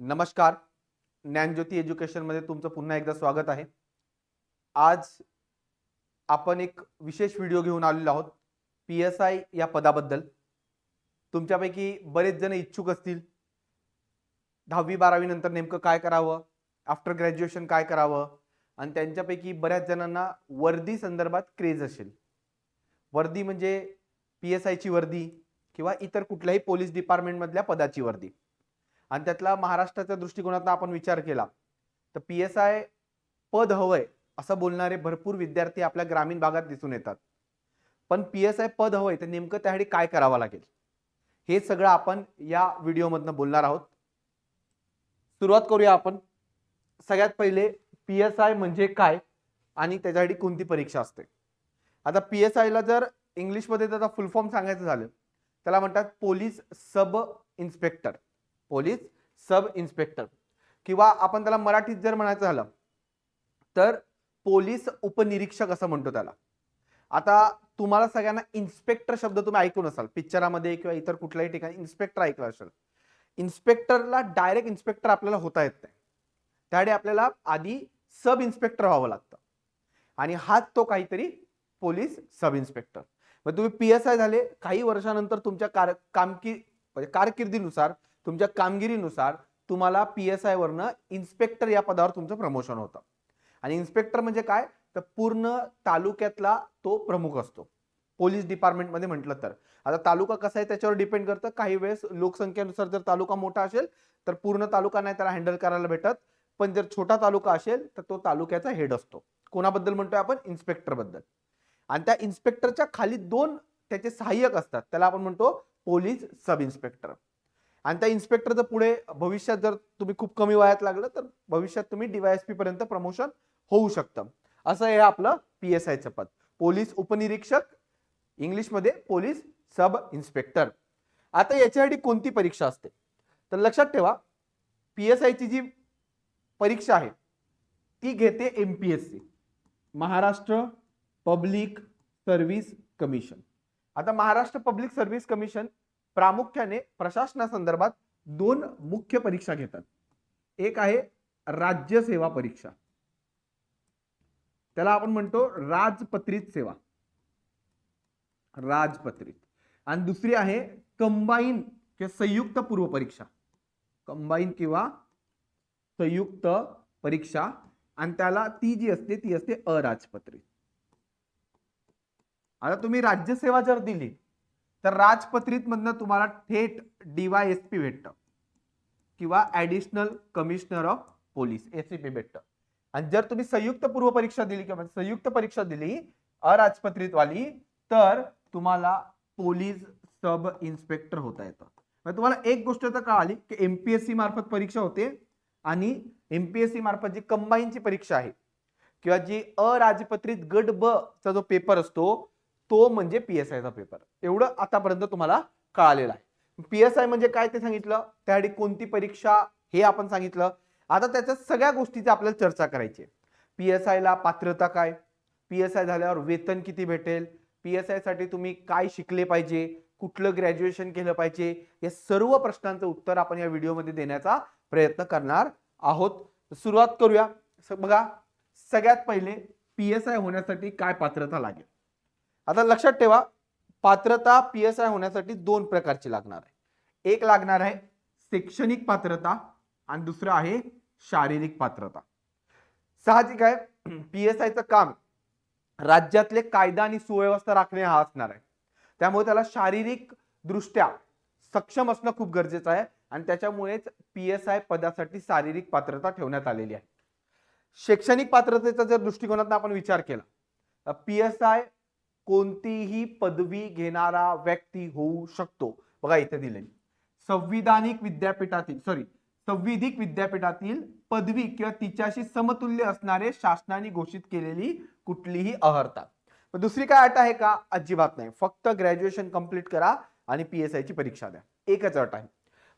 नमस्कार. ज्ञानज्योती एज्युकेशनमध्ये तुमचं पुन्हा एकदा स्वागत आहे. आज आपण एक विशेष व्हिडिओ घेऊन आलेलो आहोत. पी एस आय या पदाबद्दल. तुमच्यापैकी बरेच जण इच्छुक असतील. दहावी बारावी नंतर नेमकं काय करावं? आफ्टर ग्रॅज्युएशन काय करावं? आणि त्यांच्यापैकी बऱ्याच जणांना वर्दी संदर्भात क्रेज असेल. वर्दी म्हणजे पी एस आयची वर्दी किंवा इतर कुठल्याही पोलीस डिपार्टमेंटमधल्या पदाची वर्दी. आणि त्यातला महाराष्ट्राच्या दृष्टिकोनातून आपण विचार केला तर पी एस आय पद हवंय असं बोलणारे भरपूर विद्यार्थी आपल्या ग्रामीण भागात दिसून येतात. पण पी एस आय पद हवंय तर नेमकं त्यासाठी काय करावं लागेल? हे सगळं आपण या व्हिडिओमधनं बोलणार आहोत. सुरुवात करूया आपण. सगळ्यात पहिले पी एस आय म्हणजे काय आणि त्याच्यासाठी कोणती परीक्षा असते? आता पी एस आयला जर इंग्लिशमध्ये त्याचा फुल फॉर्म सांगायचं झालं त्याला म्हणतात police sub inspector. Police sub inspector. किंवा आपण त्याला मराठीत जर म्हणायचं झालं तर पोलीस उपनिरीक्षक असं म्हणतो त्याला. आता तुम्हाला सगळ्यांना इन्स्पेक्टर शब्द तुम्ही ऐकून असाल पिक्चरामध्ये किंवा इतर कुठल्याही ठिकाणी इन्स्पेक्टर ऐकलं असेल. इन्स्पेक्टरला डायरेक्ट इन्स्पेक्टर आपल्याला होता येत नाही. त्यासाठी आपल्याला आधी सब इन्स्पेक्टर व्हावं लागतं. आणि हाच तो काहीतरी पोलीस सब इन्स्पेक्टर. मग तुम्ही पी एस आय झाले काही वर्षानंतर तुमच्या कार कामकी म्हणजे कारकिर्दीनुसार तुमच्या कामगिरीनुसार तुम्हाला पी एस आयवरनं इन्स्पेक्टर या पदावर तुमचं प्रमोशन होतं. आणि इन्स्पेक्टर म्हणजे काय? तर पूर्ण तालुक्यातला तो प्रमुख असतो. पोलीस डिपार्टमेंटमध्ये म्हटलं तर. आता तालुका कसा आहे त्याच्यावर डिपेंड करतं. काही वेळेस लोकसंख्येनुसार जर तालुका मोठा असेल तर पूर्ण तालुका नाही त्याला हँडल करायला भेटत. पण जर छोटा तालुका असेल तर तो तालुक्याचा हेड असतो. कोणाबद्दल म्हणतोय आपण? इन्स्पेक्टरबद्दल. आणि त्या इन्स्पेक्टरच्या खाली दोन त्याचे सहाय्यक असतात. त्याला आपण म्हणतो पोलीस सब इन्स्पेक्टर आणि त्या इन्स्पेक्टरचं पुढे भविष्यात जर तुम्ही खूप कमी वयात लागलं तर भविष्यात तुम्ही डीवायएसपी पर्यंत प्रमोशन होऊ शकतं. असं हे आपलं पी एस आयचं पद. पोलीस उपनिरीक्षक इंग्लिशमध्ये पोलीस सब इन्स्पेक्टर आता याच्यासाठी कोणती परीक्षा असते? तर लक्षात ठेवा पी एस आयची जी परीक्षा आहे ती घेते M P S C Maharashtra public service commission आता महाराष्ट्र पब्लिक सर्व्हिस कमिशन प्रामुख्याने प्रशासनासंदर्भात दोन मुख्य परीक्षा घेतात. एक आहे राज्यसेवा परीक्षा. त्याला आपण म्हणतो राजपत्रित सेवा. राजपत्रित. आणि दुसरी आहे कंबाईन किंवा संयुक्त पूर्व परीक्षा. कंबाईन किंवा संयुक्त परीक्षा. आणि त्याला ती जी असते ती असते अराजपत्रित. आता तुम्ही राज्यसेवा जर दिली तर राजपत्रितमधनं तुम्हाला थेट डीवाय एस पी भेटतं. किंवा additional commissioner of police S P भेटतं. आणि जर तुम्ही संयुक्त पूर्व परीक्षा दिली किंवा संयुक्त परीक्षा दिली अराजपत्रितवाली तर तुम्हाला पोलीस सब इन्स्पेक्टर होता येतं. मग तुम्हाला एक गोष्ट तर कळाली की एमपीएससी मार्फत परीक्षा होते आणि एमपीएससी मार्फत जी कंबाईनची परीक्षा आहे किंवा जी अराजपत्रित गट ब चा जो पेपर असतो तो म्हणजे पी एस आयचा पेपर एवढं आतापर्यंत तुम्हाला कळालेलं आहे. पी एस आय म्हणजे काय ते सांगितलं? त्यासाठी कोणती परीक्षा हे आपण सांगितलं. आता त्याच्या सगळ्या गोष्टीची आपल्याला चर्चा करायची पी एस आयला पात्रता काय? पी एस आय झाल्यावर वेतन किती भेटेल? पी एस आयसाठी तुम्ही काय शिकले पाहिजे? कुठलं ग्रॅज्युएशन केलं पाहिजे? या सर्व प्रश्नांचं उत्तर आपण या व्हिडिओमध्ये देण्याचा प्रयत्न करणार आहोत. सुरुवात करूया. बघा सगळ्यात पहिले पी एस आय होण्यासाठी काय पात्रता लागेल? आता लक्षात ठेवा पात्रता पी एस आय होण्यासाठी दोन प्रकारची लागणार आहे. एक लागणार आहे शैक्षणिक पात्रता आणि दुसरं आहे शारीरिक पात्रता. साहजिक आहे पी एस आयचं काम राज्यातले कायदा आणि सुव्यवस्था राखणे हा असणार आहे. त्यामुळे त्याला शारीरिक दृष्ट्या सक्षम असणं खूप गरजेचं आहे आणि त्याच्यामुळेच पी एस आय पदासाठी शारीरिक पात्रता ठेवण्यात आलेली आहे. शैक्षणिक पात्रतेचा जर दृष्टिकोनात आपण विचार केला पी एस आय कोणतीही पदवी घेणारा व्यक्ती होऊ शकतो. बघा इथे दिले संविधानिक विद्यापीठातील सॉरी संविधिक विद्यापीठातील पदवी किंवा तिच्याशी समतुल्य असणारे शासनाने घोषित केलेली कुठलीही अहर्ता. दुसरी काय अट आहे का? अजिबात नाही. फक्त ग्रॅज्युएशन कंप्लीट करा आणि पी एस आयची परीक्षा द्या. एकच अट आहे.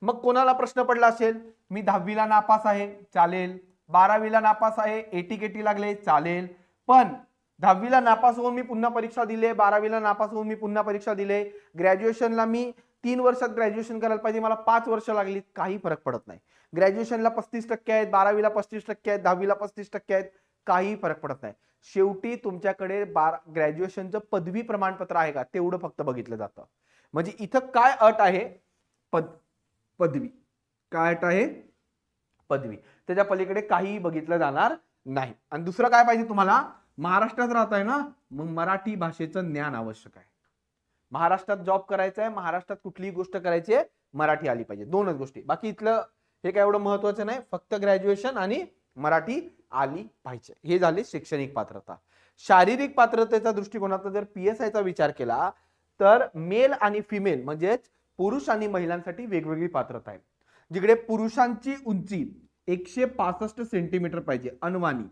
मग कोणाला प्रश्न पडला असेल? मी दहावीला नापास आहे. चालेल. बारावीला नापास आहे. एटी केटी लागले. चालेल. पण दहावीला नापास होऊन मी पुन्हा परीक्षा दिले बारावीला नापास होऊन मी पुन्हा परीक्षा दिले ग्रॅज्युएशनला मी तीन वर्षात ग्रॅज्युएशन करायला पाहिजे मला पाच वर्ष लागली काही फरक पडत नाही. ग्रॅज्युएशनला पस्तीस टक्के आहेत बारावीला पस्तीस टक्के आहेत दहावीला पस्तीस टक्के आहेत काही फरक पडत नाही. शेवटी तुमच्याकडे बारा ग्रॅज्युएशनचं पदवी प्रमाणपत्र आहे का तेवढं फक्त बघितलं जातं. म्हणजे इथं काय अट आहे? पद पदवी. काय अट आहे? पदवी. त्याच्या पलीकडे काहीही बघितलं जाणार नाही. आणि दुसरं काय पाहिजे तुम्हाला? महाराष्ट्रात राहत आहे ना मग मराठी भाषेचं ज्ञान आवश्यक आहे. महाराष्ट्रात जॉब करायचा आहे महाराष्ट्रात कुठलीही गोष्ट करायची आहे मराठी आली पाहिजे. दोनच गोष्टी. बाकी इथलं हे काय एवढं महत्वाचं नाही फक्त ग्रॅज्युएशन आणि मराठी आली पाहिजे. हे झाली शैक्षणिक पात्रता. शारीरिक पात्रतेच्या दृष्टिकोनातून जर पी एस आयचा विचार केला तर मेल आणि फिमेल म्हणजेच पुरुष आणि महिलांसाठी वेगवेगळी पात्रता आहे जिकडे पुरुषांची उंची एकशे पासष्ट सेंटीमीटर पाहिजे अनवानी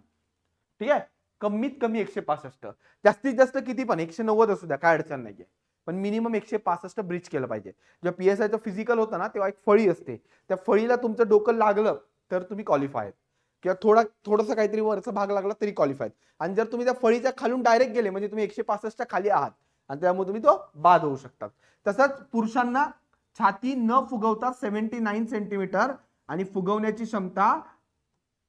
ठीक आहे? कमीत कमी एकशे पासष्ट. जास्तीत जास्त किती पण एकशे नव्वद असू द्या काय अडचण नाहीये. पण मिनिमम एकशे पासष्ट ब्रिज केलं पाहिजे. जेव्हा पी एस आयचं फिजिकल होतं ना तेव्हा एक फळी असते. त्या फळीला तुमचं डोकं लागलं तर तुम्ही क्वालिफाय आहेत. किंवा थोडा थोडंसं काहीतरी वरचा भाग लागला तरी क्वालिफाय आणि जर तुम्ही त्या फळीच्या खालून डायरेक्ट गेले म्हणजे तुम्ही एकशे पासष्टच्या खाली आहात आणि त्यामुळे तुम्ही तो बाद होऊ शकतात. तसंच पुरुषांना छाती न फुगवता सेव्हन्टी नाईन सेंटीमीटर आणि फुगवण्याची क्षमता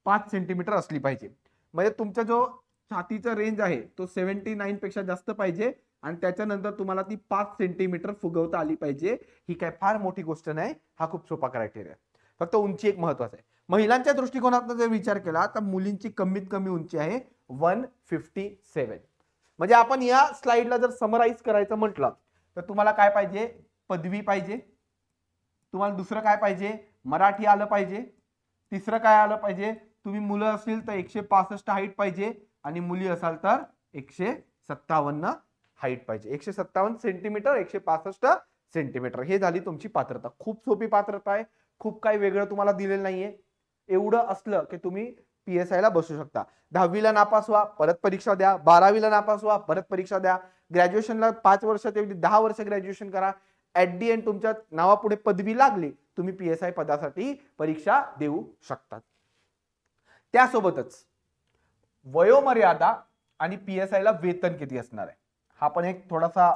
पाच सेंटीमीटर असली पाहिजे. म्हणजे तुमचा जो छातीचा रेंज आहे तो सेव्हन्टी नाईन पेक्षा जास्त पाहिजे आणि त्याच्यानंतर तुम्हाला ती पाच सेंटीमीटर फुगवता आली पाहिजे. ही काय फार मोठी गोष्ट नाही हा खूप सोपा क्रायटेरिया फक्त उंची एक महत्त्वाचा आहे. महिलांच्या दृष्टिकोनातून जर विचार केला तर मुलींची कमीत कमी उंची आहे वन फिफ्टी सेवन म्हणजे आपण या स्लाइडला जर समराईज करायचं म्हटलं तर तुम्हाला काय पाहिजे? पदवी पाहिजे. तुम्हाला दुसरं काय पाहिजे? मराठी आलं पाहिजे. तिसरं काय आलं पाहिजे? तुम्ही मुलं असतील तर एकशे पासष्ट हाईट पाहिजे. आणि मुली असाल तर एकशे सत्तावन्न हाईट पाहिजे. एकशे सत्तावन्न सेंटीमीटर एकशे पासष्ट सेंटीमीटर हे झाली तुमची पात्रता. खूप सोपी पात्रता आहे. खूप काही वेगळं तुम्हाला दिलेलं नाहीये. एवढं असलं की तुम्ही पी एस आयला बसू शकता. दहावीला नापास व्हा परत परीक्षा द्या. बारावीला नापास व्हा परत परीक्षा द्या. ग्रॅज्युएशनला पाच वर्ष दहा वर्ष ग्रॅज्युएशन करा. ऍट दी एंड तुमच्या नावापुढे पदवी लागली तुम्ही पी एस आय पदासाठी परीक्षा देऊ शकतात. त्यासोबतच वयोमर्यादा आणि पी एस आयला वेतन किती असणार आहे? हा पण एक थोडासा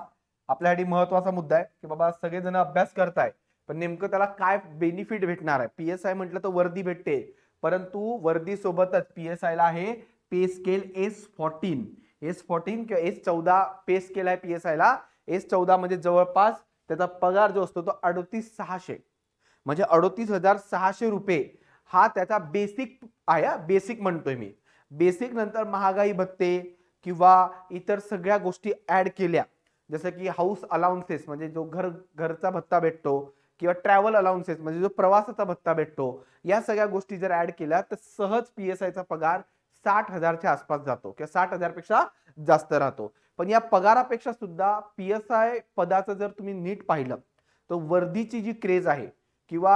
आपल्यासाठी महत्त्वाचा मुद्दा आहे की बाबा सगळेजण अभ्यास करताय पण नेमकं त्याला काय बेनिफिट भेटणार आहे? पी एस आय म्हटलं तर वर्दी भेटते परंतु वर्दी सोबतच पी एस आयला आहे pay scale S fourteen S fourteen किंवा एस चौदा पे स्केल आहे पी एस आयला एस चौदा म्हणजे जवळपास त्याचा पगार जो असतो तो अडतीस सहाशे. म्हणजे अडतीस हजार सहाशे रुपये हा त्याचा बेसिक आहे बेसिक म्हणतोय मी. बेसिक नंतर महागाई भत्ते किंवा इतर सगळ्या गोष्टी ऍड केल्या. जसं की हाऊस अलाउन्सेस म्हणजे जो घर घरचा भत्ता भेटतो किंवा ट्रॅव्हल अलाउन्सेस म्हणजे जो प्रवासाचा भत्ता भेटतो या सगळ्या गोष्टी जर ऍड केल्या तर सहज पी एस आयचा पगार साठ हजारच्या आसपास जातो किंवा साठ हजारपेक्षा जास्त राहतो. पण या पगारापेक्षा सुद्धा पी एस आय पदाचं जर तुम्ही नीट पाहिलं तर वर्दीची जी क्रेज आहे किंवा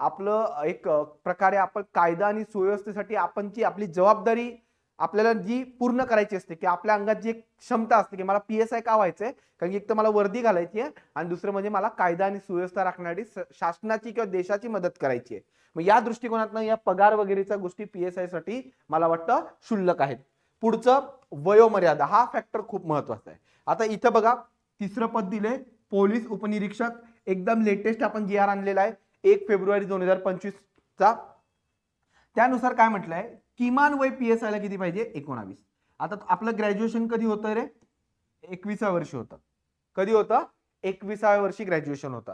आपलं एक प्रकारे आपण कायदा आणि सुव्यवस्थेसाठी आपण जी आपली जबाबदारी आपल्याला जी पूर्ण करायची असते की आपल्या अंगात जी एक क्षमता असते की मला पी एस आय का व्हायचंय? कारण की एक तर मला वर्दी घालायची आहे आणि दुसरं म्हणजे मला कायदा आणि सुव्यवस्था राखण्यासाठी शासनाची किंवा देशाची मदत करायची आहे. मग या दृष्टिकोनातनं या पगार वगैरेच्या गोष्टी पी एस आयसाठी मला वाटतं क्षुल्लक आहेत. पुढचं वयोमर्यादा हा फॅक्टर खूप महत्त्वाचा आहे. आता इथं बघा तिसरं पद दिले पोलीस उपनिरीक्षक. एकदम लेटेस्ट आपण जी आर आणलेला आहे. एक फेब्रुवारी दोन हजार पंचवीसचा. त्यानुसार काय म्हटलंय? किमान वय पी एस आयला किती पाहिजे? एकोणावीस. आता आपलं ग्रॅज्युएशन कधी होतं रे? एकविसाव्या वर्षी होतं. कधी होतं? एकविसाव्या वर्षी ग्रॅज्युएशन होतं.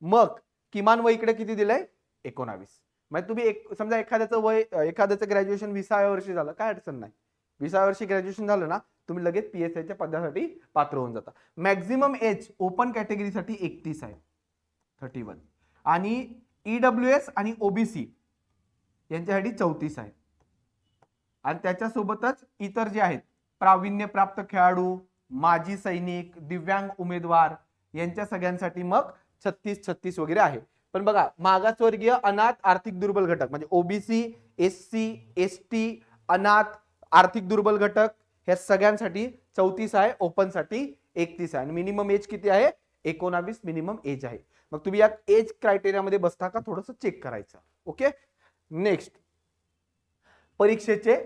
मग किमान वय इकडे किती दिलंय? एकोणावीस. म्हणजे तुम्ही एक समजा एखाद्याचं वय एखाद्याचं ग्रॅज्युएशन विसाव्या वर्षी झालं. काय अडचण नाही. विसाव्या वर्षी ग्रॅज्युएशन झालं ना तुम्ही लगेच पी एस आयच्या पदासाठी पात्र होऊन जाता. मॅक्झिमम एज ओपन कॅटेगरीसाठी एकतीस आहे. थर्टी वन आणि ई डब्ल्यू एस आणि ओबीसी यांच्यासाठी चौतीस आहे आणि त्याच्यासोबतच इतर जे आहेत प्रावीण्यप्राप्त खेळाडू माजी सैनिक दिव्यांग उमेदवार यांच्या सगळ्यांसाठी मग छत्तीस छत्तीस वगैरे आहे. पण बघा मागासवर्गीय अनाथ आर्थिक दुर्बल घटक म्हणजे OBC S C S T अनाथ आर्थिक दुर्बल घटक ह्या सगळ्यांसाठी चौतीस आहे ओपनसाठी एकतीस आहे. आणि मिनिमम एज किती आहे? एकोणावीस मिनिमम एज आहे. मग तुम्ही या एज क्रायटेरियामध्ये बसता का? थोडंसं चेक करायचं. ओके नेक्स्ट परीक्षेचे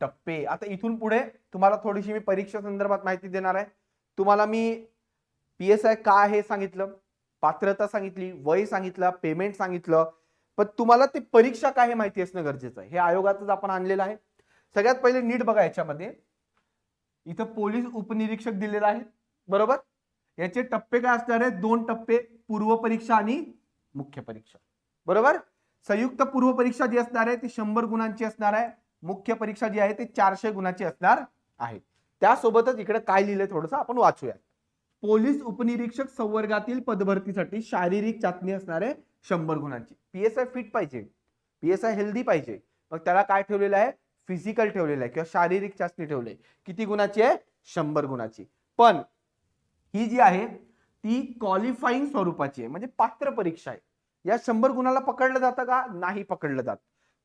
टप्पे. आता इथून पुढे तुम्हाला थोडीशी मी परीक्षा संदर्भात माहिती देणार आहे. तुम्हाला मी पी एस आय काय आहे हे सांगितलं? पात्रता सांगितली वय सांगितलं पेमेंट सांगितलं. पण तुम्हाला ते परीक्षा काय हे माहिती असणं गरजेचं आहे. हे आयोगातच आपण आणलेलं आहे. सगळ्यात पहिले नीट बघा याच्यामध्ये. इथं पोलीस उपनिरीक्षक दिलेला आहे. बरोबर? याचे टप्पे काय असणार आहेत? दोन टप्पे पूर्व परीक्षा आणि मुख्य परीक्षा. बरोबर? संयुक्त पूर्व परीक्षा जी असणार आहे ती शंभर गुणांची असणार आहे. मुख्य परीक्षा जी आहे ती चारशे गुणांची असणार आहे. त्यासोबतच इकडे काय लिहिलंय थोडंसं आपण वाचूया पोलीस उपनिरीक्षक संवर्गातील पदभरतीसाठी शारीरिक चाचणी असणार आहे शंभर गुणांची. पीएसआय फिट पाहिजे. पीएसआय हेल्दी पाहिजे. मग त्याला काय ठेवलेलं आहे? फिजिकल ठेवलेलं आहे किंवा शारीरिक चाचणी ठेवली किती गुणाची आहे? शंभर गुणाची. पण ही जी आहे ती क्वालिफाईंग स्वरूपाची आहे. म्हणजे पात्र परीक्षा आहे. या शंभर गुणाला पकडलं जातं का? नाही पकडलं जात.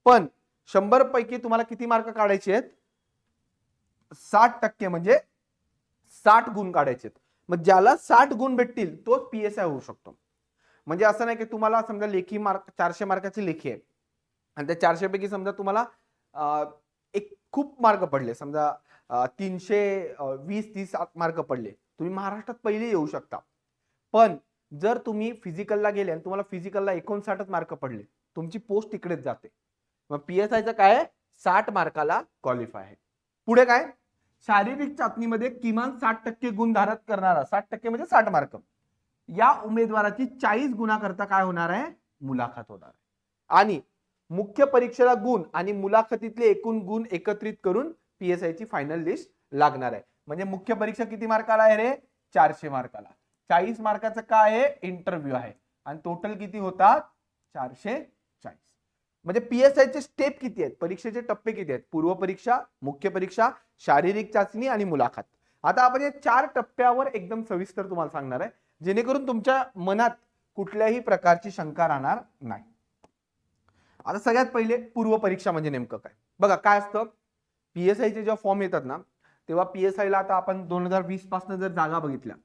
पण शंभर पैकी तुम्हाला किती मार्क काढायचे आहेत? साठ टक्के म्हणजे साठ गुण काढायचे आहेत. मग ज्याला साठ गुण भेटतील तोच पीएसआय होऊ शकतो. म्हणजे असं नाही की तुम्हाला समजा लेखी मार्क चारशे मार्काची लेखी आहे. आणि त्या चारशे पैकी समजा तुम्हाला एक खूप मार्क पडले. समजा तीनशे वीस तीस मार्क पडले. तुम्ही महाराष्ट्रात पहिले येऊ शकता. पण जर तुम्ही फिजिकलला गेले आणि तुम्हाला फिजिकलला एकोणसाठच मार्क पडले तुमची पोस्ट तिकडेच जाते. मग पी एस आयचं काय साठ मार्काला क्वालिफाय आहे. पुढे काय? शारीरिक चाचणीमध्ये किमान साठ टक्के गुण धारक करणारा साठ टक्के म्हणजे साठ मार्क या उमेदवाराची चाळीस गुणाकरता काय होणार आहे? मुलाखत होणार आहे. आणि मुख्य परीक्षेला गुण आणि मुलाखतीतले एकूण गुण एकत्रित करून पीएसआय ची फायनल लिस्ट लागणार आहे. म्हणजे मुख्य परीक्षा किती मार्काला आहे रे? चारशे मार्काला चाळीस मार्काचं काय आहे? इंटरव्ह्यू आहे. आणि टोटल किती होतात चारशे चाळीस. म्हणजे पीएसआय चे स्टेप किती आहेत? परीक्षेचे टप्पे किती आहेत? पूर्व परीक्षा मुख्य परीक्षा शारीरिक चाचणी आणि मुलाखत. आता आपण या चार टप्प्यावर एकदम सविस्तर तुम्हाला सांगणार आहे. जेणेकरून तुमच्या मनात कुठल्याही प्रकारची शंका राहणार नाही. आता सगळ्यात पहिले पूर्व परीक्षा म्हणजे नेमकं काय? बघा काय असतं? पीएसआयचे जेव्हा फॉर्म येतात ना तेव्हा पी एस आयला आता आपण दोन हजार वीसपासून जर जागा बघितल्या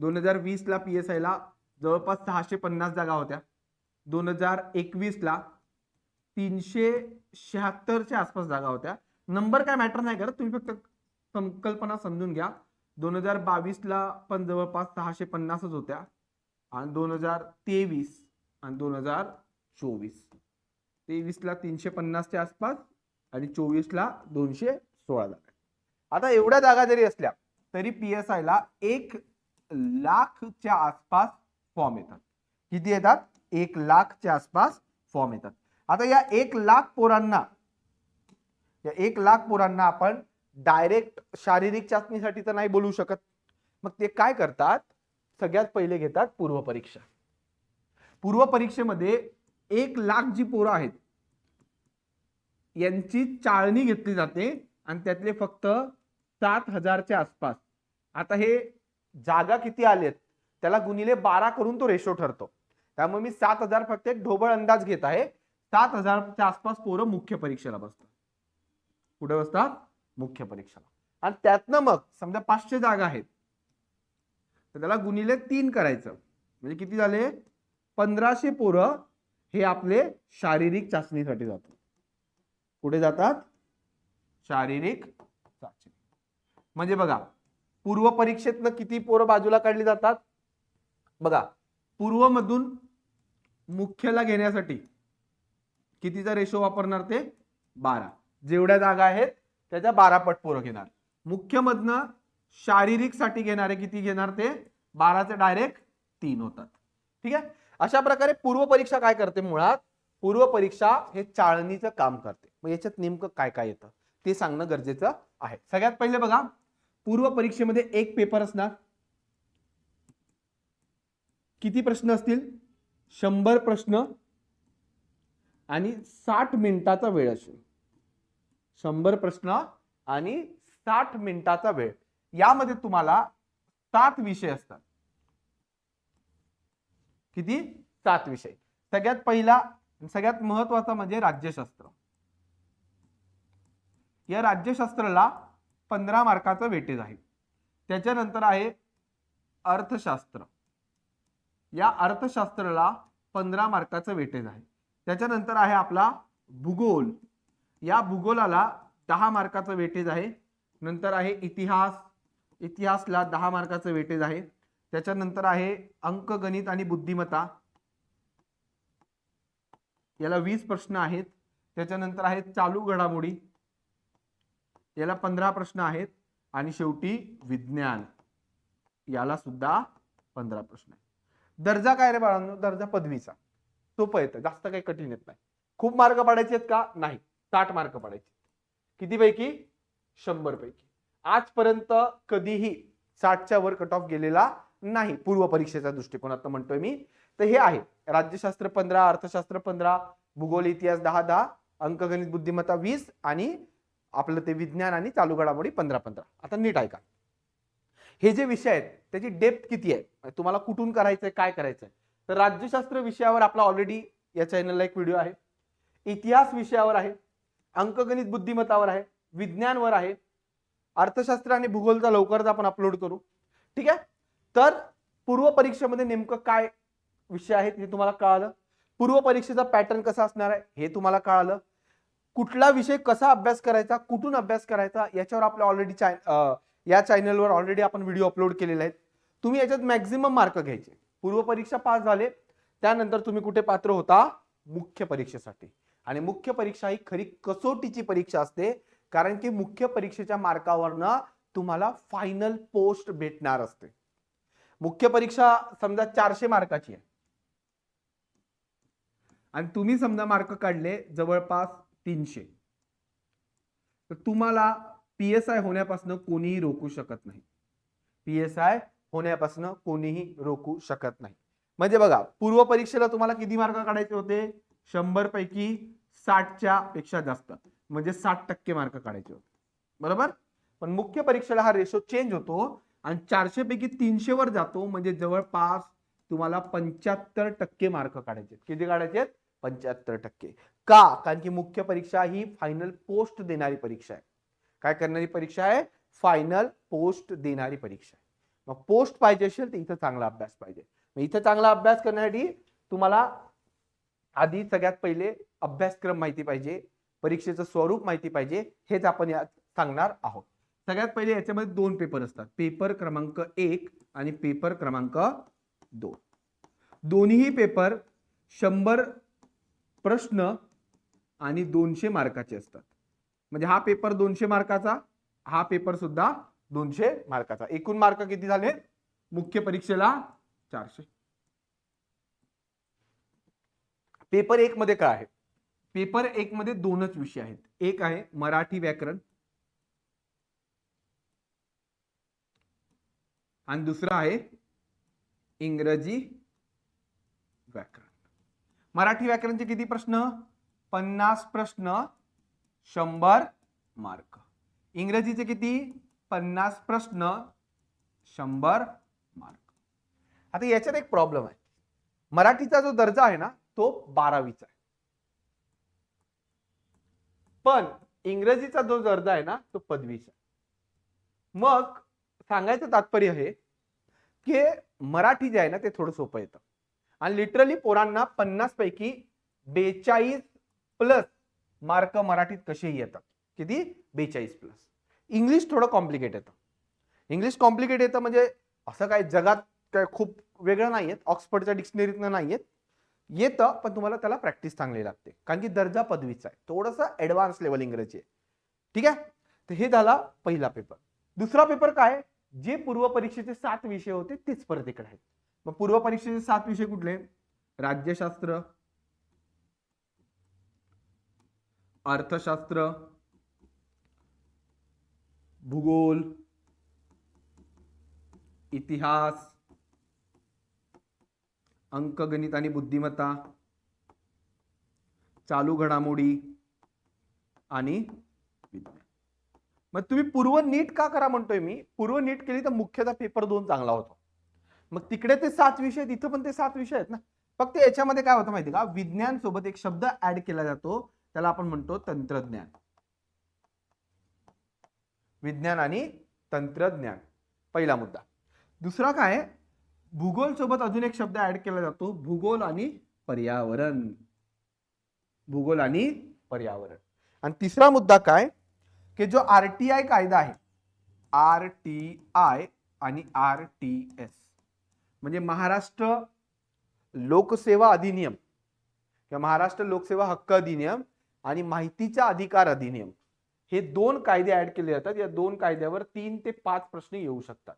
दोन हजार वीसला पी एस आयला जवळपास सहाशे पन्नास जागा होत्या. दोन हजार एकवीसला तीनशे शहात्तरच्या आसपास जागा होत्या. नंबर काय मॅटर नाही करत तुम्ही फक्त संकल्पना समजून घ्या. दोन हजार बावीसला पण जवळपास सहाशे पन्नासच होत्या आणि दोन हजार तेवीस आणि दोन हजार चोवीस. तेवीसला तीनशे पन्नासच्या आसपास आणि चोवीसला दोनशे सोळा जागा. आता एवढ्या जागा जरी असल्या तरी पी एस आयला एक लाखच्या आसपास फॉर्म येतात. किती येतात? एक लाखच्या आसपास फॉर्म येतात. आता या एक लाख पोरांना या एक लाख पोरांना आपण डायरेक्ट शारीरिक चाचणीसाठी तर नाही बोलू शकत. मग ते काय करतात? सगळ्यात पहिले घेतात पूर्व परीक्षा. पूर्व परीक्षेमध्ये एक लाख जी पोरं आहेत यांची चाळणी घेतली जाते आणि त्यातले फक्त सात हजारच्या आसपास. आता हे जागा किती आलेत? त्याला गुणिले बारा करून तो रेशो ठरतो. त्यामुळे मी सात हजार फक्त एक ढोबळ अंदाज घेत आहे. सात हजारच्या आसपास पोरं मुख्य परीक्षेला बसतात. कुठे बसतात? मुख्य परीक्षेला. आणि त्यातनं मग समजा पाचशे जागा आहेत. तर त्याला गुणिले तीन करायचं. म्हणजे किती झाले? पंधराशे पोरं हे आपले शारीरिक चाचणीसाठी जातात. कुठे जातात? शारीरिक चाचणी. म्हणजे बघा पूर्व परीक्षेतनं किती पोरं बाजूला काढली जातात? बघा पूर्वमधून मुख्यला घेण्यासाठी कितीचा रेशो वापरणार ते? बारा. जेवढ्या जागा आहेत त्याच्या बारा पट पोरं घेणार. मुख्यमधनं शारीरिकसाठी घेणारे किती घेणार ते? बाराचे डायरेक्ट तीन होतात. ठीक आहे? अशा प्रकारे पूर्व परीक्षा काय करते मुळात? पूर्व परीक्षा हे चाळणीचं काम करते. मग याच्यात नेमकं काय काय येतं? ते सांगणं गरजेचं आहे. सगळ्यात पहिले बघा पूर्व परीक्षेमध्ये एक पेपर असणार. किती प्रश्न असतील? शंभर प्रश्न आणि साठ मिनिटाचा वेळ असेल. शंभर प्रश्न आणि साठ मिनिटाचा वेळ. यामध्ये तुम्हाला सात विषय असतात. किती? सात विषय. सगळ्यात पहिला सगळ्यात महत्त्वाचा म्हणजे राज्यशास्त्र. या राज्यशास्त्राला पंधरा मार्काचं वेटेज आहे. त्याच्यानंतर आहे अर्थशास्त्र. या अर्थशास्त्राला पंधरा मार्काचं वेटेज आहे. त्याच्यानंतर आहे आपला भूगोल. या भूगोलाला दहा मार्काचं वेटेज आहे. नंतर आहे इतिहास. इतिहासला दहा मार्काचं वेटेज आहे. त्याच्यानंतर आहे अंकगणित आणि बुद्धिमत्ता. याला वीस प्रश्न आहेत. त्याच्यानंतर आहे चालू घडामोडी. याला पंधरा प्रश्न आहेत आणि शेवटी विज्ञान. याला सुद्धा पंधरा प्रश्न आहेत. दर्जा काय रे बाळांनो? दर्जा पदवीचा. सोपं येतं जास्त काही कठीण येत नाही. खूप मार्क पाडायचे आहेत का? नाही. साठ मार्क पाडायचे किती पैकी शंभर पैकी आजपर्यंत कधीही साठच्या वर कट ऑफ गेलेला नाही. पूर्व परीक्षेच्या दृष्टिकोनात म्हणतोय मी. तर हे आहे. राज्यशास्त्र पंधरा अर्थशास्त्र पंधरा भूगोल इतिहास दहा दहा अंकगणित बुद्धिमत्ता वीस आणि आपलं ते विज्ञान आणि चालू घडामोडी पंधरा पंधरा. आता नीट ऐका. हे जे विषय आहेत त्याची डेप्थ किती आहे? म्हणजे तुम्हाला कुठून करायचंय काय करायचंय? तर राज्यशास्त्र विषयावर आपला ऑलरेडी या चॅनलला एक व्हिडिओ आहे. इतिहास विषयावर आहे. अंकगणित बुद्धिमत्तावर आहे. विज्ञानवर आहे. अर्थशास्त्र आणि भूगोलचा लवकरच आपण अपलोड करू. ठीक आहे? तर पूर्व परीक्षेमध्ये नेमकं काय विषय आहेत हे तुम्हाला कळालं. पूर्व परीक्षेचा पॅटर्न कसा असणार आहे हे तुम्हाला कळालं. कुठला विषय कसा अभ्यास करायचा कुठून अभ्यास करायचा याच्यावर आपल्या ऑलरेडी या चॅनलवर ऑलरेडी आपण व्हिडिओ अपलोड केलेले आहेत. तुम्ही याच्यात मॅक्झिमम मार्क घ्यायचे. पूर्व परीक्षा पास झाले त्यानंतर तुम्ही कुठे पात्र होता? मुख्य परीक्षेसाठी. आणि मुख्य परीक्षा ही खरी कसोटीची परीक्षा असते कारण की मुख्य परीक्षेच्या मार्कावरनं तुम्हाला फायनल पोस्ट भेटणार असते. मुख्य परीक्षा समजा चारशे मार्काची आहे. आणि तुम्ही समजा मार्क काढले जवळपास तीनशे. तर तुम्हाला पी एस आय होण्यापासून कोणीही रोखू शकत नाही. पी एस आय होण्यापासून कोणीही रोखू शकत नाही. म्हणजे बघा पूर्व परीक्षेला तुम्हाला किती मार्क काढायचे होते? शंभर पैकी साठच्या पेक्षा जास्त. म्हणजे साठ टक्के मार्क काढायचे होते. बरोबर? पण मुख्य परीक्षेला हा रेशो चेंज होतो आणि चारशे पैकी तीनशे वर जातो. म्हणजे जवळपास तुम्हाला पंच्याहत्तर टक्के मार्क काढायचे किती काढायचे पंच्याहत्तर टक्के. का? कारण की मुख्य परीक्षा ही फायनल पोस्ट देणारी परीक्षा आहे. काय करणारी परीक्षा आहे? फायनल पोस्ट देणारी परीक्षा आहे. मग पोस्ट पाहिजे असेल तर इथं चांगला अभ्यास पाहिजे. मग इथं चांगला अभ्यास करण्यासाठी तुम्हाला आधी सगळ्यात पहिले अभ्यासक्रम माहिती पाहिजे परीक्षेचं स्वरूप माहिती पाहिजे हेच आपण यात सांगणार आहोत. सगळ्यात पहिले याच्यामध्ये दोन पेपर असतात. पेपर क्रमांक एक आणि पेपर क्रमांक दोन. दोन्ही पेपर शंभर प्रश्न आणि दोनशे मार्काचे असतात. म्हणजे हा पेपर दोनशे मार्काचा हा पेपर सुद्धा दोनशे मार्काचा. एकूण मार्क किती झाले? मुख्य परीक्षेला चारशे. पेपर एक मध्ये काय आहे? पेपर एक मध्ये दोनच विषय आहेत. एक आहे मराठी व्याकरण. आणि दुसरा आहे इंग्रजी व्याकरण. मराठी व्याकरणचे किती प्रश्न? पन्नास प्रश्न शंभर मार्क. इंग्रजीचे किती? पन्नास प्रश्न शंभर मार्क. आता याच्यात एक प्रॉब्लेम आहे. मराठीचा जो दर्जा आहे ना तो बारावीचा आहे. पण इंग्रजीचा जो दर्जा आहे ना तो पदवीचा आहे. मग सांगायचं तात्पर्य हे की मराठी जे आहे ना ते थोडं सोपं येतं. आणि लिटरली पोरांना पन्नास पैकी बेचाळीस प्लस मार्क मराठीत कसेही येतात किती? बेचाळीस प्लस इंग्लिश थोडं कॉम्प्लिकेट येतं. इंग्लिश कॉम्प्लिकेट येतं म्हणजे असं काय जगात काय खूप वेगळं नाही आहेत ऑक्सफर्डच्या डिक्शनरीतनं नाही आहेत येतं पण तुम्हाला त्याला प्रॅक्टिस चांगली लागते. कारण की दर्जा पदवीचा आहे. थोडंसं ऍडव्हान्स लेवल इंग्रजी आहे. ठीक आहे? तर हे झाला पहिला पेपर दुसरा पेपर काय? जे पूर्व परीक्षेचे सात विषय होते तेच परत इकडे आहेत. मग पूर्व परीक्षेचे सात विषय कुठले? राज्यशास्त्र अर्थशास्त्र भूगोल इतिहास अंकगणित आणि बुद्धिमत्ता चालू घडामोडी आणि मग तुम्ही पूर्व नीट का करा म्हणतोय मी? पूर्व नीट केली तर मुख्यतः पेपर दोन चांगला होतो. मग तिकडे ते सात विषय आहेत इथं पण ते सात विषय आहेत ना. फक्त याच्यामध्ये काय होतं माहिती का? विज्ञान सोबत एक शब्द ऍड केला जातो त्याला आपण म्हणतो तंत्रज्ञान. विज्ञान आणि तंत्रज्ञान. पहिला मुद्दा. दुसरा काय भूगोल सोबत अजून एक शब्द ऍड केला जातो भूगोल आणि पर्यावरण. भूगोल आणि पर्यावरण. आणि तिसरा मुद्दा काय? की जो आर टी आय कायदा आहे आर टी आय आणि आर टी एस. म्हणजे महाराष्ट्र लोकसेवा अधिनियम किंवा महाराष्ट्र लोकसेवा हक्क अधिनियम आणि माहितीचा अधिकार अधिनियम हे दोन कायदे ऍड केले जातात. या दोन कायद्यावर तीन ते पाच प्रश्न येऊ शकतात.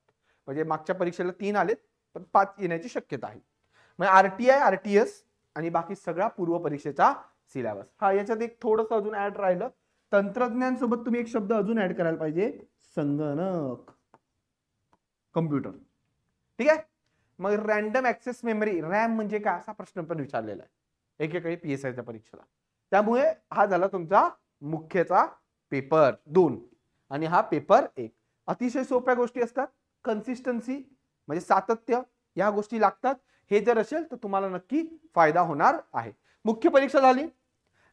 म्हणजे मागच्या परीक्षेला तीन आलेत पण पाच येण्याची शक्यता आहे. म्हणजे आरटीआय आरटीएस आणि बाकी सगळा पूर्व परीक्षेचा सिलेबस. हा याच्यात एक थोडस अजून ऍड राहिलं. तंत्रज्ञान सोबत तुम्ही एक शब्द अजून ऍड करायला पाहिजे. संगणक. कम्प्युटर. ठीक आहे? मग रॅन्डम ऍक्सेस मेमरी रॅम म्हणजे काय असा प्रश्न पण विचारलेला आहे. एकेकाळी पी एस आयच्या परीक्षेला. त्यामुळे हा झाला तुमचा मुख्यचा पेपर दोन. आणि हा पेपर एक. अतिशय सोप्या गोष्टी असतात. कन्सिस्टन्सी म्हणजे सातत्य या गोष्टी लागतात. हे जर असेल तर तुम्हाला नक्की फायदा होणार आहे. मुख्य परीक्षा झाली.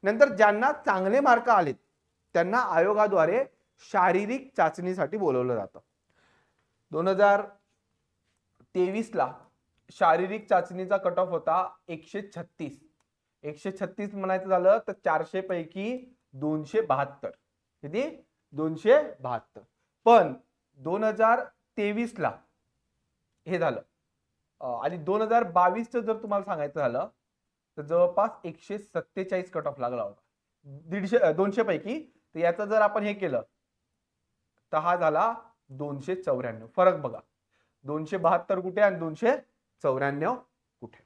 नंतर ज्यांना चांगले मार्क आलेत त्यांना आयोगाद्वारे शारीरिक चाचणीसाठी बोलवलं जातं. दोन हजार तेवीसला शारीरिक चाचणीचा कट ऑफ होता एकशे छत्तीस. एकशे छत्तीस म्हणायचं झालं तर चारशे पैकी दोनशे बहात्तर. किती? दोनशे बहात्तर. पण दोन हजार तेवीसला हे झालं. आणि दोन हजार बावीसचं जर तुम्हाला सांगायचं झालं तर जवळपास एकशे सत्तेचाळीस कट ऑफ लागला होता. दीडशे दोनशे पैकी. तर याचं जर आपण हे केलं तर हा झाला दोनशे चौऱ्याण्णव. फरक बघा. दोनशे बहात्तर कुठे आणि दोनशे चौऱ्याण्णव कुठे?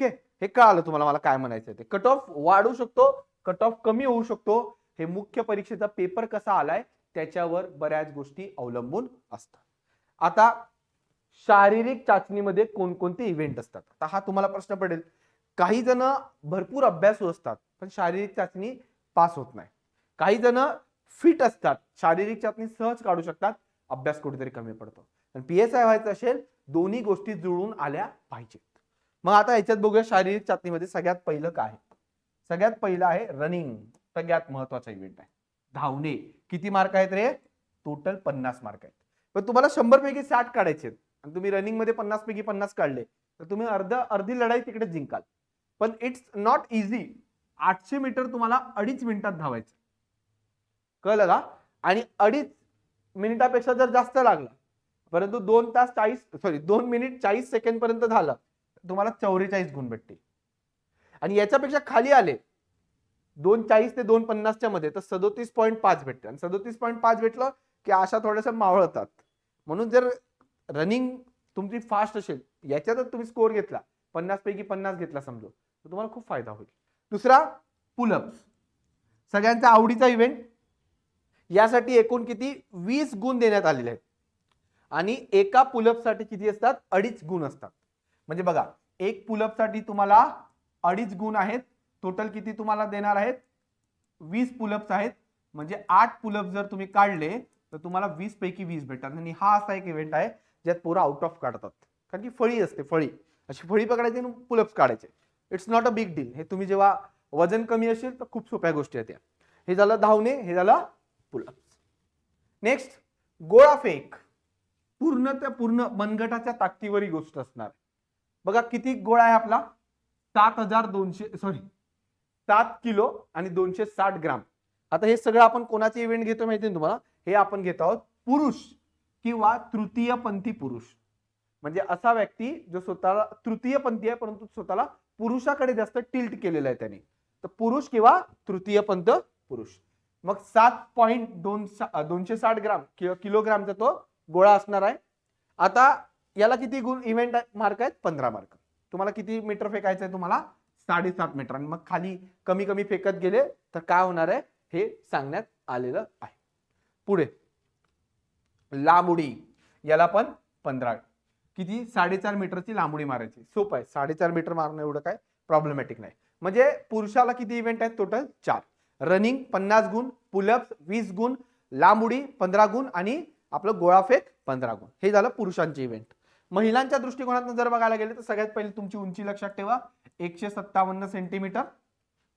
ओके हे कळालं तुम्हाला मला काय म्हणायचं ते. कट ऑफ वाढू शकतो कट ऑफ कमी होऊ शकतो. हे मुख्य परीक्षेचा पेपर कसा आलाय त्याच्यावर बऱ्याच गोष्टी अवलंबून असतात. आता शारीरिक चाचणीमध्ये कोणकोणते इव्हेंट असतात? आता हा तुम्हाला प्रश्न पडेल. काही जण भरपूर अभ्यासू असतात पण शारीरिक चाचणी पास होत नाही. काही जण फिट असतात शारीरिक चाचणी सहज काढू शकतात अभ्यास कुठेतरी कमी पडतो. आणि पी एस आय व्हायचं असेल दोन्ही गोष्टी जुळून आल्या पाहिजेत. मग आता याच्यात बघूया शारीरिक चाचणीमध्ये सगळ्यात पहिलं काय सगळ्यात पहिलं आहे रनिंग सगळ्यात महत्त्वाचा इव्हेंट आहे. धावणे. किती मार्क आहेत रे? टोटल पन्नास मार्क आहेत. पण तुम्हाला शंभर पैकी साठ काढायचे आणि तुम्ही रनिंगमध्ये पन्नास पैकी पन्नास काढले तर तुम्ही अर्ध अर्धी लढाई तिकडे जिंकाल. पण इट्स नॉट इझी आठशे मीटर तुम्हाला अडीच मिनिटात धावायचं. कळलं का? आणि अडीच मिनिटापेक्षा जर जास्त लागला परंतु दोन तास चाळीस सॉरी दोन मिनिट चाळीस सेकंड पर्यंत झालं तुम्हाला चौवेचाळीस गुण भेटतील. आणि याच्यापेक्षा खाली आले दोन चाळीस ते दोन पन्नासच्या मध्ये तर सदोतीस पॉईंट पाच भेटते. आणि सदोतीस पॉईंट पाच भेटलं की अशा थोड्याशा मावळतात. म्हणून जर रनिंग तुमची फास्ट असेल याच्यातच तुम्ही स्कोर घेतला पन्नास पैकी पन्नास घेतला समजू तर तुम्हाला खूप फायदा होईल. दुसरा पुलअप्स सगळ्यांचा आवडीचा इव्हेंट यासाठी एकूण किती? वीस गुण देण्यात आलेले आहेत. आणि एका पुलअपसाठी किती असतात? अडीच गुण असतात. म्हणजे बघा एक पुलअपसाठी तुम्हाला अडीच गुण आहेत. टोटल किती तुम्हाला देणार आहेत? वीस पुलअप्स आहेत. म्हणजे आठ पुलअप जर तुम्ही काढले तर तुम्हाला वीस पैकी वीस भेटतात. आणि हा असा एक इव्हेंट आहे ज्यात पोरं आउट ऑफ काढतात. कारण की फळी असते फळी. अशी फळी पकडायची आणि पुलअप्स काढायचे. It's not a big deal हे तुम्ही जेव्हा वजन कमी असेल तर खूप सोप्या गोष्टी आहेत हे झालं धावणे हे झालं पुलअप्स. नेक्स्ट गोळा फेक. पूर्ण त्या पूर्ण मनगटाच्या ताकदीवरी गोष्ट असणार. बघा किती गोळा आहे आपला? सात हजार दोनशे सॉरी सात किलो आणि दोनशे साठ ग्राम. आता हे सगळं आपण कोणाचे इव्हेंट घेतो माहिती आहे तुम्हाला? हे आपण घेत आहोत पुरुष किंवा तृतीयपंथी पुरुष. म्हणजे असा व्यक्ती जो स्वतःला तृतीयपंथी आहे परंतु स्वतःला पुरुषाकडे जास्त टिल्ट केलेला आहे त्याने. तर पुरुष किंवा तृतीयपंथ पुरुष. मग सात पॉईंट दोन दोनशे साठ ग्राम किंवा किलोग्रामचा तो गोळा असणार आहे. आता याला किती गुण इव्हेंट मार्क आहेत? पंधरा मार्क तुम्हाला किती मीटर फेकायचं आहे तुम्हाला? साडेसात मीटर आणि मग खाली कमी कमी फेकत गेले तर काय होणार आहे? हे सांगण्यात आलेलं आहे. पुढे. लांब उडी याला पण पंधरा. किती? साडेचार मीटरची लांबुडी मारायची. सोपं आहे. साडेचार मीटर मारणं एवढं काय प्रॉब्लेमॅटिक नाही. म्हणजे पुरुषाला किती इव्हेंट आहेत टोटल चार. रनिंग पन्नास गुण पुलअप्स वीस गुण लांब उडी पंधरा गुण आणि आपलं गोळाफेक पंधरा गुण. हे झालं पुरुषांचे इव्हेंट महिलांच्या दृष्टिकोनातून जर बघायला गेले तर सगळ्यात पहिले तुमची उंची लक्षात ठेवा. एकशे सत्तावन्न सेंटीमीटर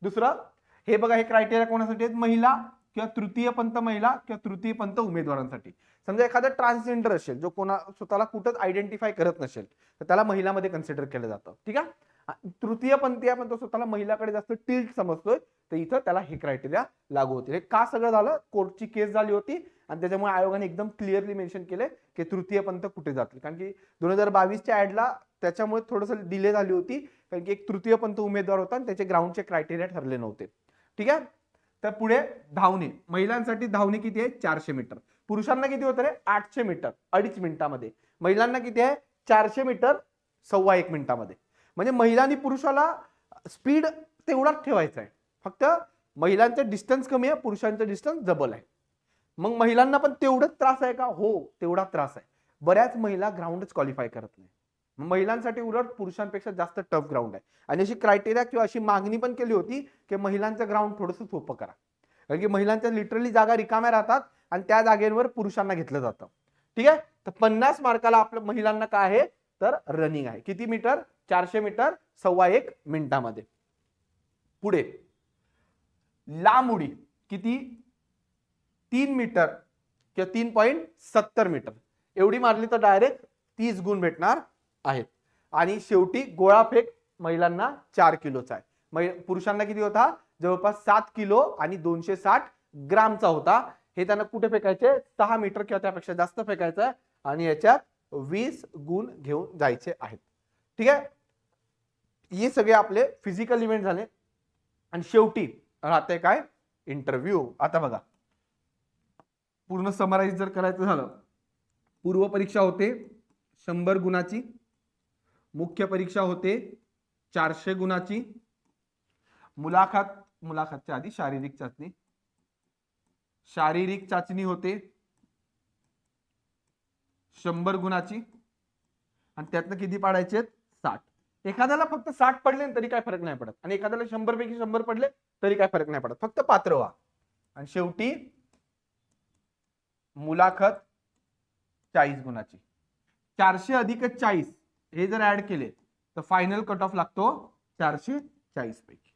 दुसरं हे बघा हे क्रायटेरिया कोणासाठी आहेत? महिला किंवा तृतीयपंथ महिला किंवा तृतीयपंथ उमेदवारांसाठी. समजा एखादा ट्रान्सजेंडर असेल जो कोणा स्वतःला कुठंच आयडेंटिफाय करत नसेल तर त्याला महिलामध्ये कन्सिडर केलं जातं. ठीक आहे? तृतीय तृतीयपंथी आपण तो स्वतःला महिलाकडे जास्त टिल्ट समजतोय तर इथं त्याला हे क्रायटेरिया लागू होतील. हे का सगळं झालं? कोर्टची केस झाली होती आणि त्याच्यामुळे आयोगाने एकदम क्लिअरली मेन्शन केले की तृतीयपंथ कुठे जातील. कारण की दोन हजार बावीसच्या ऍडला त्याच्यामुळे थोडंसं डिले झाली होती कारण की एक तृतीयपंथ उमेदवार होता आणि त्याचे ग्राउंडचे क्रायटेरिया ठरले नव्हते. ठीक आहे? तर पुढे धावणे. महिलांसाठी धावणे किती आहे? चारशे मीटर पुरुषांना किती होतं रे? आठशे मीटर अडीच मिनिटामध्ये. महिलांना किती आहे? चारशे मीटर सव्वा एक मिनिटामध्ये. म्हणजे महिलांनी पुरुषाला स्पीड तेवढाच ठेवायचा आहे. फक्त महिलांचं डिस्टन्स कमी आहे पुरुषांचं डिस्टन्स डबल आहे. मग महिलांना पण तेवढंच त्रास आहे का? हो तेवढा त्रास आहे. बऱ्याच महिला ग्राउंडच क्वालिफाय करत नाही. महिलांसाठी उलट पुरुषांपेक्षा जास्त टफ ग्राउंड आहे. आणि अशी क्रायटेरिया किंवा अशी मागणी पण केली होती की महिलांचं ग्राउंड थोडंसं सोपं करा. कारण की महिलांच्या लिटरली जागा रिकाम्या राहतात आणि त्या जागेवर पुरुषांना घेतलं जातं. ठीक आहे? तर पन्नास मार्काला आपलं महिलांना काय आहे? तर रनिंग आहे. किती मीटर चारशे मीटर सव्वा एक मिनिटामध्ये. पुढे. लांब उडी. किती? तीन मीटर किंवा तीन पॉईंट सत्तर मीटर. एवढी मारली तर डायरेक्ट तीस गुण भेटणार आहेत. आणि शेवटी गोळाफेक महिलांना चार किलोचा आहे. महि- पुरुषांना किती होता? जवळपास सात किलो आणि दोनशे साठ ग्रामचा होता. हे त्यांना कुठे फेकायचे? सहा मीटर किंवा त्यापेक्षा जास्त फेकायचं आणि याच्यात वीस गुण घेऊन जायचे आहेत. ठीक आहे? हे सगळे आपले फिजिकल इव्हेंट झाले. आणि शेवटी राहते काय? इंटरव्ह्यू आता बघा. पूर्ण समराईज जर करायचं झालं पूर्व परीक्षा होते शंभर गुणाची मुख्य परीक्षा होते चारशे गुणाची. मुलाखत मुलाखतच्या आधी शारीरिक चाचणी. शारीरिक चाचणी होते शंभर गुणाची. आणि त्यातनं किती पाडायचे साठ. एखाद्याला फक्त साठ पडले तरी काय फरक नाही पडत. आणि एखाद्याला शंभर पैकी शंभर पडले तरी काय फरक नाही पडत. फक्त पात्र व्हा. आणि शेवटी मुलाखत चाळीस गुणाची. चारशे अधिक चाळीस हे जर ऍड केले तर फायनल कट ऑफ लागतो चारशे चाळीस पैकी.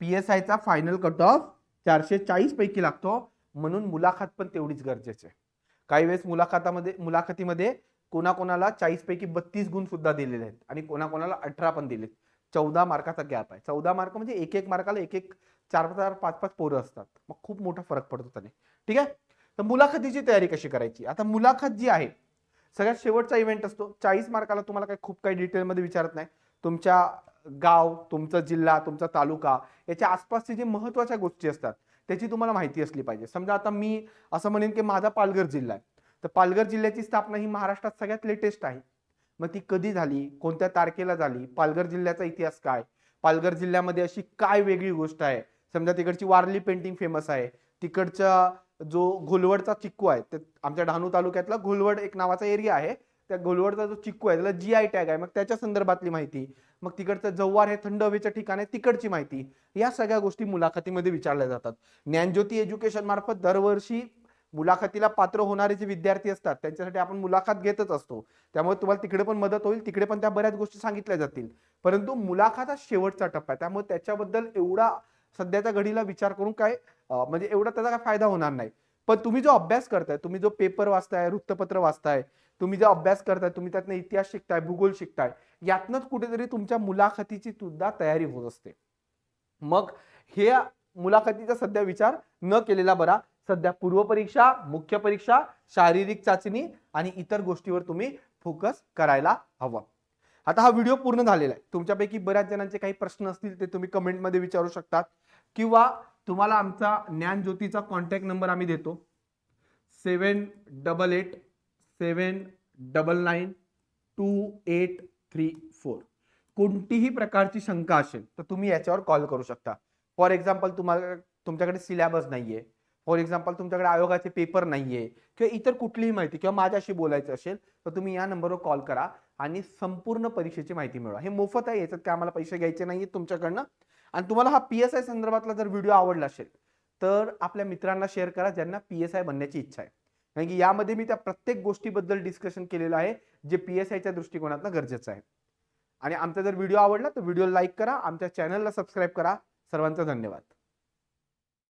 पी एस आयचा फायनल कट ऑफ चारशे चाळीस पैकी लागतो. म्हणून मुलाखत पण तेवढीच गरजेची आहे. काही वेळेस मुलाखतामध्ये मुलाखतीमध्ये कोणाकोणाला चाळीसपैकी बत्तीस गुण सुद्धा दिलेले आहेत आणि कोणाकोणाला अठरा पण दिलेत. चौदा मार्काचा गॅप आहे. चौदा मार्क म्हणजे एक एक मार्काला एक एक चार चार पाच पाच पोरं असतात. मग खूप मोठा फरक पडतो त्याने. ठीक आहे? तर मुलाखतीची तयारी कशी करायची? आता मुलाखत जी आहे सगळ्यात शेवटचा इव्हेंट असतो. चाळीस मार्काला तुम्हाला काही खूप काही डिटेलमध्ये विचारत नाही. तुमच्या गाव तुमचा जिल्हा तुमचा तालुका याच्या आसपासचे जे महत्त्वाच्या गोष्टी असतात त्याची तुम्हाला माहिती असली पाहिजे. समजा आता मी असं म्हणेन की माझा पालघर जिल्हा आहे. तर पालघर जिल्ह्याची स्थापना ही महाराष्ट्रात सगळ्यात लेटेस्ट आहे. मग ती कधी झाली? कोणत्या तारखेला झाली? पालघर जिल्ह्याचा इतिहास काय? पालघर जिल्ह्यामध्ये अशी काय वेगळी गोष्ट आहे? समजा तिकडची वारली पेंटिंग फेमस आहे. तिकडचा जो घोलवडचा चिक्कू आहे ते आमच्या डहाणू तालुक्यातला घोलवड एक नावाचा एरिया आहे. त्या घोलवडचा जो चिक्कू आहे त्याला जी आय टॅग आहे. मग त्याच्या संदर्भातली माहिती. मग तिकडचं जव्हार हे थंड हवेचं ठिकाण आहे तिकडची माहिती. या सगळ्या गोष्टी मुलाखतीमध्ये विचारल्या जातात. ज्ञानज्योती एज्युकेशन मार्फत दरवर्षी मुलाखतीला पात्र होणारे जे विद्यार्थी असतात त्यांच्यासाठी आपण मुलाखत घेतच असतो. त्यामुळे तुम्हाला तिकडे पण मदत होईल तिकडे पण त्या बऱ्याच गोष्टी सांगितल्या जातील. परंतु मुलाखत हा शेवटचा टप्पा आहे. त्यामुळे त्याच्याबद्दल एवढा सध्याच्या घडीला विचार करून काय म्हणजे एवढा त्याचा काय फायदा होणार नाही. पण तुम्ही जो अभ्यास करताय तुम्ही जो पेपर वाचताय वृत्तपत्र वाचताय तुम्ही जो अभ्यास करताय तुम्ही त्यातनं इतिहास शिकताय भूगोल शिकताय यातनंच कुठेतरी तुमच्या मुलाखतीची सुद्धा तयारी होत असते. मग हे मुलाखतीचा सध्या विचार न केलेला बरा. सध्या पूर्व परीक्षा मुख्य परीक्षा शारीरिक चाचणी आणि इतर गोष्टीवर तुम्ही फोकस करायला हवा. आता हा व्हिडिओ पूर्ण झालेला आहे. तुमच्यापैकी बऱ्याच जणांचे काही प्रश्न असतील ते तुम्ही कमेंटमध्ये विचारू शकतात. किंवा तुम्हाला आमचा ज्ञान ज्योतीचा कॉन्टॅक्ट नंबर आम्ही देतो. Seven double eight seven double nine two eight three four कोणतीही प्रकारची शंका असेल तर तुम्ही याच्यावर कॉल करू शकता. फॉर एक्झाम्पल तुम्हाला तुमच्याकडे सिलेबस आहे फॉर एक्झाम्पल तुमच्याकडे आयोगाचे पेपर नाहीये किंवा इतर कुठलीही माहिती किंवा माझ्याशी बोलायचं असेल तर तुम्ही या नंबरवर कॉल करा आणि संपूर्ण परीक्षेची माहिती मिळवा. हे मोफत आहे याच्यात काय आम्हाला पैसे घ्यायचे नाहीये तुमच्याकडनं. आणि तुम्हाला हा पी एस आय संदर्भातला जर व्हिडिओ आवडला असेल तर आपल्या मित्रांना शेअर करा ज्यांना पी एस आय बनण्याची इच्छा आहे. कारण की यामध्ये मी त्या प्रत्येक गोष्टीबद्दल डिस्कशन केलेलं आहे जे पी एस आयच्या दृष्टिकोनातनं गरजेचं आहे. आणि आमचा जर व्हिडिओ आवडला तर व्हिडिओ लाईक करा आमच्या चॅनलला सबस्क्राईब करा. सर्वांचा धन्यवाद.